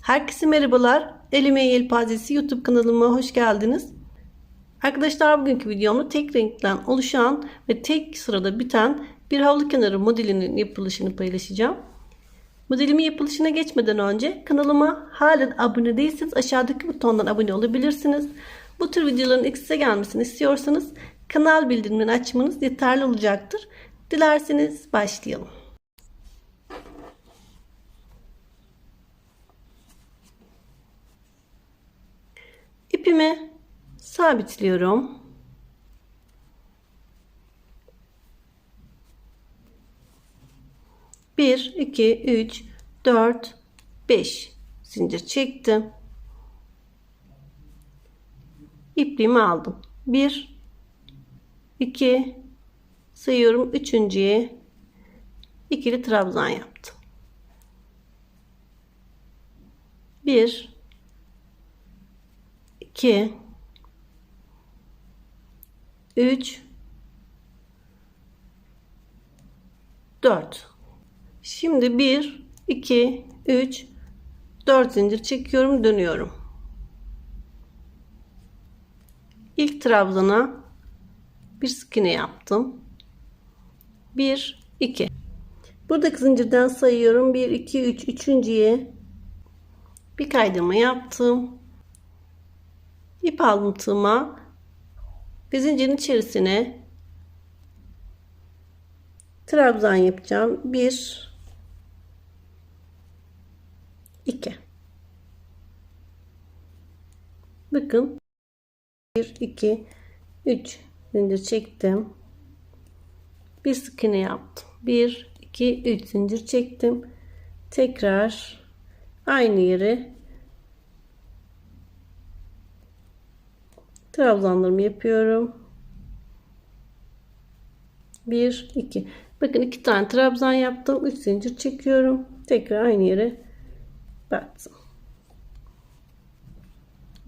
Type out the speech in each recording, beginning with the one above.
Herkese merhabalar. Elime Yelpazesi YouTube kanalıma hoş geldiniz. Arkadaşlar bugünkü videomda tek renkten oluşan ve tek sırada biten bir havlu kenarı modelinin yapılışını paylaşacağım. Modelimin yapılışına geçmeden önce kanalıma halen abone değilseniz aşağıdaki butondan abone olabilirsiniz. Bu tür videoların ilk size gelmesini istiyorsanız kanal bildirimini açmanız yeterli olacaktır. Dilerseniz başlayalım. İpimi sabitliyorum. Bir, iki, üç, dört, beş zincir çektim. İpliğimi aldım. Bir, iki, sayıyorum üçüncüye ikili trabzan yaptım. Bir, 2 3 4 Şimdi 1 2 3 4 zincir çekiyorum dönüyorum. İlk trabzana bir sık iğne yaptım. 1 2 Buradaki zincirden sayıyorum. 1 2 3 üçüncüye bir kaydırma yaptım. İp aldım tığıma ve zincirin içerisine trabzan yapacağım. 1 2 Bakın 1 2 3 zincir çektim. Bir sık iğne yaptım. 1 2 3 zincir çektim. Tekrar aynı yere trabzanlarımı yapıyorum. 1 2 bakın iki tane trabzan yaptım. 3 zincir çekiyorum. Tekrar aynı yere battım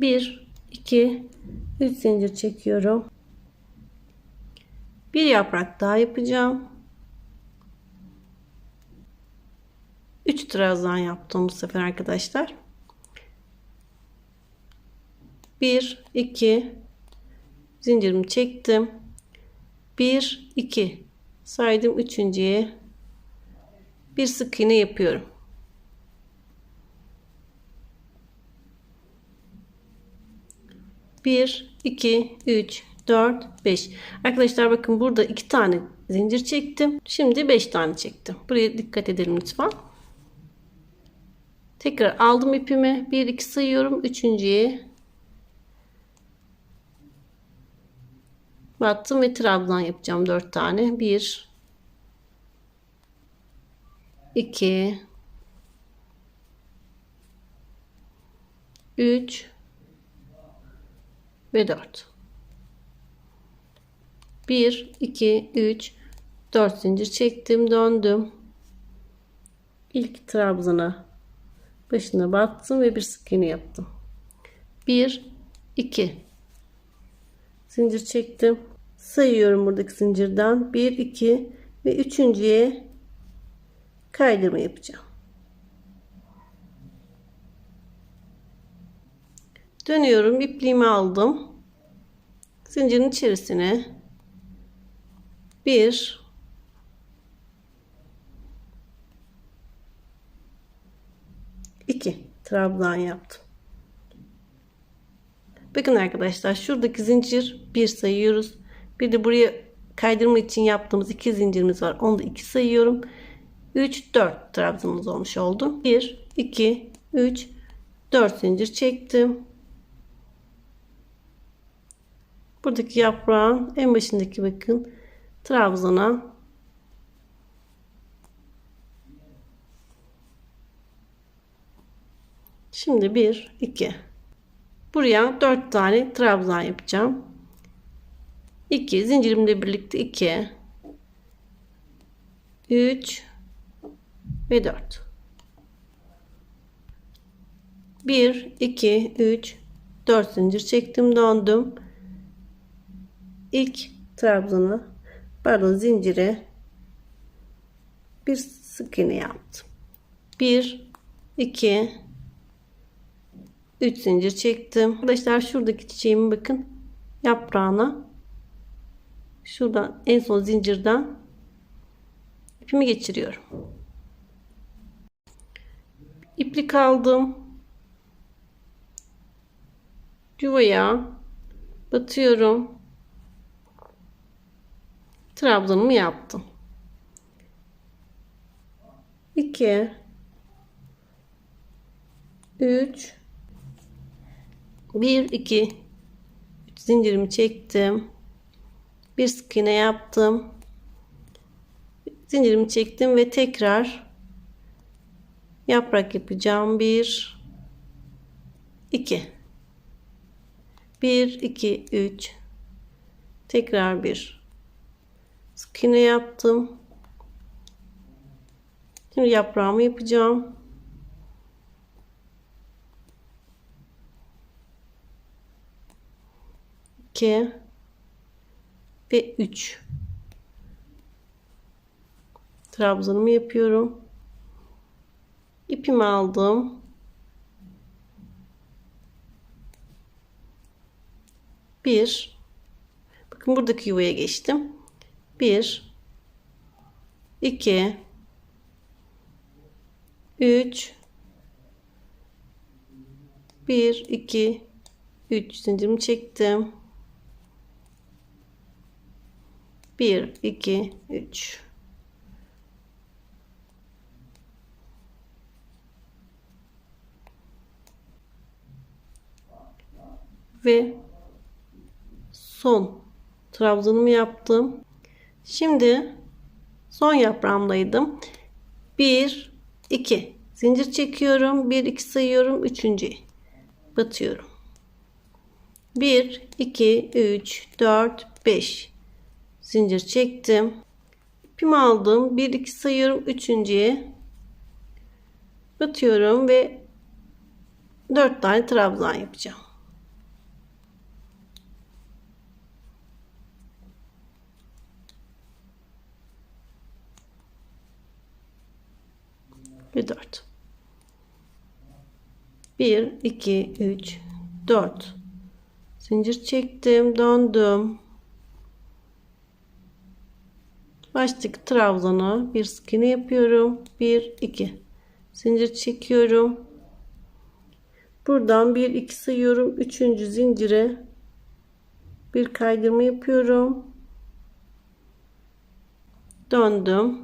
1 2 3 zincir çekiyorum. Bir yaprak daha yapacağım. 3 trabzan yaptım bu sefer arkadaşlar 1 2 zincirimi çektim. 1 2 saydım üçüncüye. Bir sık iğne yapıyorum. Bir iki üç dört beş. Arkadaşlar bakın burada iki tane zincir çektim. Şimdi beş tane çektim. Buraya dikkat edelim lütfen. Tekrar aldım ipimi. Bir iki sayıyorum. Üçüncüye battım ve trabzan yapacağım 4 tane. 1 2 3 ve 4 1 2 3 4 zincir çektim döndüm. İlk trabzana başına battım ve bir sık iğne yaptım. 1 2 zincir çektim sayıyorum buradaki zincirden. 1 2 ve üçüncüye kaydırma yapacağım. Dönüyorum ipliğimi aldım. Zincirin içerisine 1 2 trabzan yaptım. Bakın arkadaşlar şuradaki zincir bir sayıyoruz. Bir de buraya kaydırma için yaptığımız iki zincirimiz var. Onu da iki sayıyorum. 3 4 trabzanımız olmuş oldu. 1 2 3 4 zincir çektim. Buradaki yaprağın en başındaki bakın trabzana Şimdi 1 2 Buraya 4 tane trabzan yapacağım. 2 zincirimle birlikte 2 3 ve 4 1 2 3 4 zincir çektim döndüm ilk trabzanı pardon zincire bir sık iğne yaptım. 1 2 3 zincir çektim. Arkadaşlar şuradaki çiçeğimi bakın yaprağına şuradan en son zincirden ipimi geçiriyorum. İplik aldım. Yuvaya batıyorum. Trabzanımı yaptım. 2 3 1 2 3 zincirimi çektim. Bir sık iğne yaptım. Zincirimi çektim ve tekrar yaprak yapacağım. 1 2 1 2 3 tekrar bir sık iğne yaptım. Şimdi yaprağımı yapacağım. İki ve üç. Trabzanımı yapıyorum. İpimi aldım. Bir. Bakın buradaki yuvaya geçtim. Bir. iki, üç, bir, iki, üç zincirimi çektim. Bir, iki, üç. Ve son trabzanımı yaptım. Şimdi son yaprağımdaydım. 1 2 zincir çekiyorum. 1 2 sayıyorum. Üçüncüyü batıyorum. 1 2 3 4 5 zincir çektim. İpimi aldım. 1 2 sayıyorum. Üçüncüye batıyorum ve 4 tane trabzan yapacağım. ve 4. 1 2 3 4 zincir çektim döndüm baştaki trabzanı bir sık iğne yapıyorum. 1 2 zincir çekiyorum. Buradan 1 2 sayıyorum. 3. zincire bir kaydırma yapıyorum. Döndüm.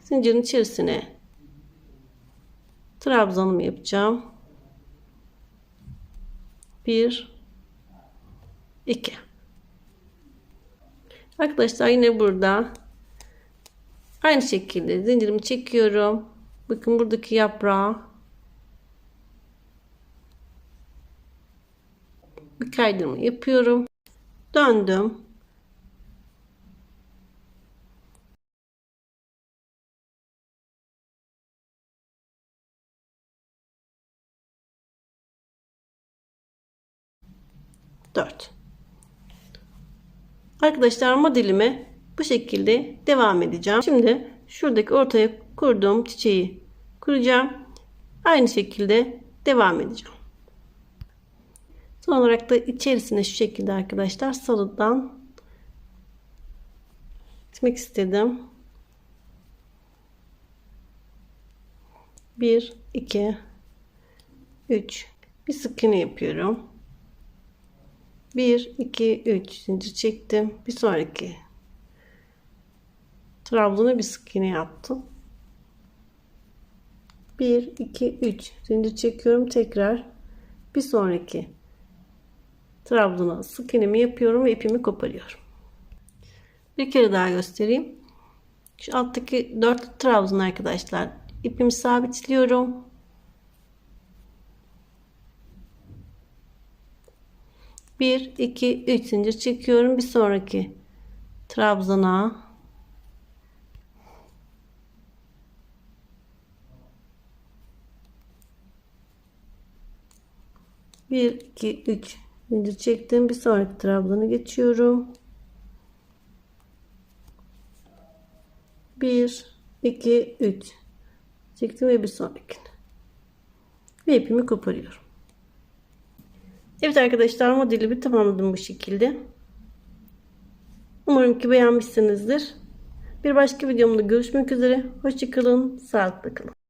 Zincirin içerisine trabzanımı yapacağım. 1 2 Arkadaşlar yine burada aynı şekilde zincirimi çekiyorum. Bakın buradaki yaprağı bir kaydırma yapıyorum. Döndüm. 4. Arkadaşlar modelime bu şekilde devam edeceğim. Şimdi şuradaki ortaya kurduğum çiçeği kuracağım. Aynı şekilde devam edeceğim. Son olarak da içerisine şu şekilde arkadaşlar salıdan gitmek istedim. 1 2 3 bir sık iğne yapıyorum. 1 2 3 zincir çektim. Bir sonraki. Trabzana bir sık iğne yaptım 1 2 3 zincir çekiyorum tekrar. Bir sonraki. Trabzana sık iğnemi yapıyorum ve ipimi koparıyorum. Bir kere daha göstereyim. Şu alttaki 4 trabzan arkadaşlar. İpimi sabitliyorum 1 2 3 zincir çekiyorum. Bir sonraki. Trabzana bir iki üç zincir çektim. Bir sonraki trabzana geçiyorum. Bir iki üç. Çektim ve bir sonrakine. Ve ipimi koparıyorum. Evet arkadaşlar modeli bir tamamladım bu şekilde. Umarım ki beğenmişsinizdir. Bir başka videomda görüşmek üzere. Hoşçakalın. Sağlıkla kalın.